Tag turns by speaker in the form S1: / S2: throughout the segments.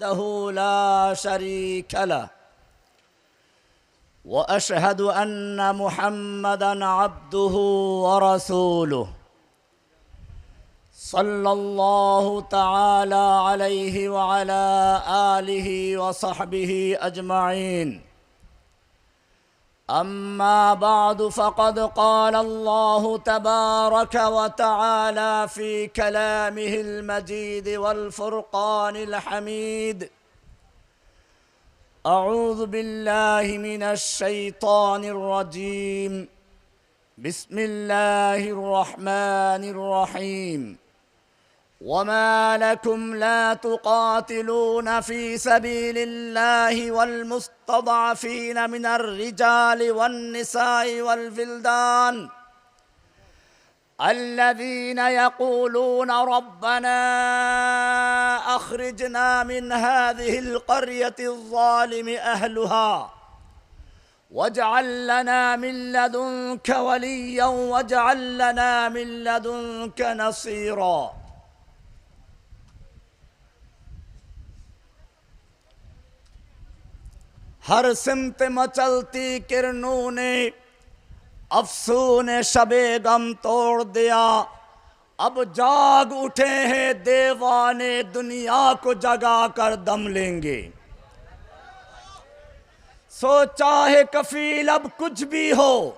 S1: وحده لا شريك له. وأشهد أن محمدا عبده ورسوله. صلى الله تعالى عليه وعلى آله وصحبه أجمعين. أما بعد فقد قال الله تبارك وتعالى في كلامه المجيد والفرقان الحميد. أعوذ بالله من الشيطان الرجيم. بسم الله الرحمن الرحيم. وما لكم لا تقاتلون في سبيل الله والمستضعفين من الرجال والنساء والولدان الذين يقولون ربنا اخرجنا من هذه القريه الظالم اهلها واجعل لنا من لدنك وليا واجعل لنا من لدنك نصيرا हर सिमत मचलती किरणों ने, अफसू ने शबे गम तोड़ दिया। अब जाग उठे हैं देवाने, दुनिया को जगा कर दम लेंगे। सोचा है कफील अब कुछ भी हो,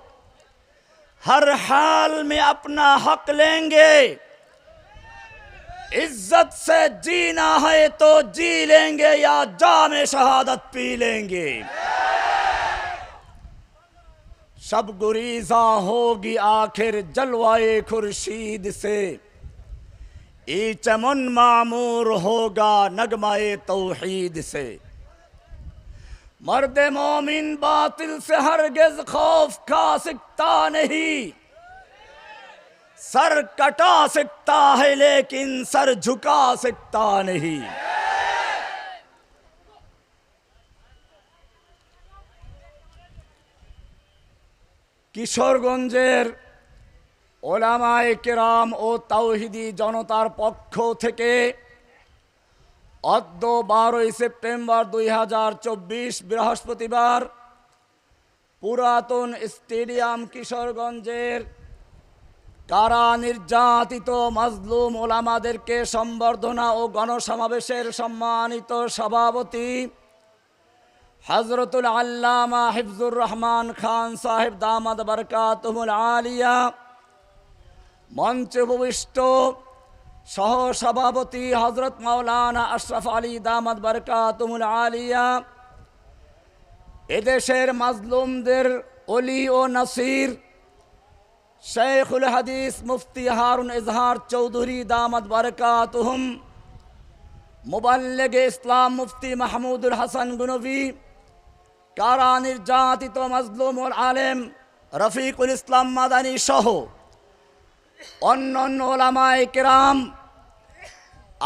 S1: हर हाल में अपना हक लेंगे। عزت سے جینا ہے تو جی لیں گے یا جام شہادت پی لیں گے۔ شب گریزاں ہوگی آخر جلوائے خورشید سے۔ ای چمن معمور ہوگا نگمائے توحید سے۔ مرد مومن باطل سے ہرگز خوف کھا سکتا نہیں۔ सर कटा सकता है लेकिन सर झुका सकता नहीं কিশোরগঞ্জের ওলামায়ে কেরাম ও তাওহিদি জনতার পক্ষ থেকে অদ্য বারোই সেপ্টেম্বর দুই হাজার চব্বিশ বৃহস্পতিবার পুরাতন স্টেডিয়াম কিশোরগঞ্জের কারা নির্যাতিত মাজলুম ওলামাদেরকে সম্বর্ধনা ও গণসমাবেশের সম্মানিত সভাপতি হজরতুল আল্লামা হিফজুর রহমান খান সাহেব দামাদ বরকাতমুল আলিয়া মঞ্চে উপবিষ্ট সহ সভাপতি হজরত মাওলানা আশরাফ আলী দামাদ বরকাতমুল আলিয়া এদেশের মাজলুমদের অলি ও নাসির শেখুল হাদিস মুফতি হারুন ইজহার চৌধুরী দামদ বরকাতহুম, মুবাল্লেগে ইসলাম মুফতি মাহমুদুল হাসান গুনবী, কারা নির্যাতিত মজলুমুল আলেম রফিকুল ইসলাম মাদানী সহ অন্যান্য ওলামায় কেরাম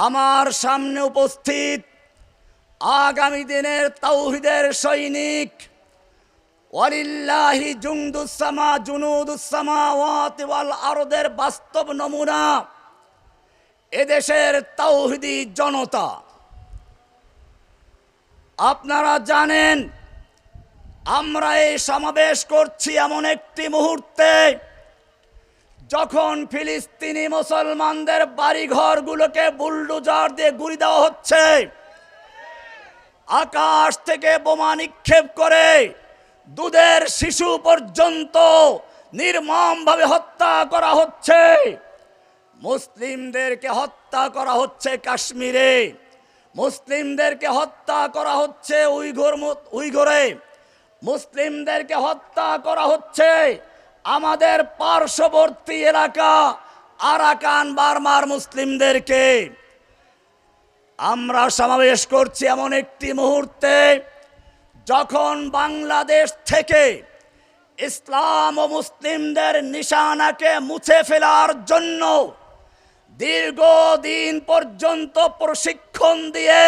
S1: আমার সামনে উপস্থিত আগামী দিনের তৌহিদের সৈনিক ওয়ালিল্লাহি জুংদুসামা জুনুদুসামাওয়াতি ওয়াল আরদের বাস্তব নমুনা। এদেশের তাওহিদি জনতা, আপনারা জানেন, আমরা এই সমাবেশ করছি এমন একটি মুহূর্তে, যখন ফিলিস্তিনি মুসলমানদের বাড়িঘরগুলোকে বুলডোজার দিয়ে গুড়ি দেওয়া হচ্ছে, আকাশ থেকে বোমা নিক্ষেপ করে দুধের শিশু পর্যন্ত নির্মমভাবে হত্যা করা হচ্ছে। মুসলিমদেরকে হত্যা করা হচ্ছে কাশ্মীরে। মুসলিমদেরকে হত্যা করা হচ্ছে উইঘুর উইঘুরে। মুসলিমদেরকে হত্যা করা হচ্ছে আমাদের পার্শ্ববর্তী এলাকা আরাকান, বার্মার মুসলিমদেরকে। আমরা সমাবেশ করছি এমন একটি মুহূর্তে। যখন বাংলাদেশ থেকে ইসলাম ও মুসলিমদের নিশানাকে মুছে ফেলার জন্য দীর্ঘদিন পর্যন্ত প্রশিক্ষণ দিয়ে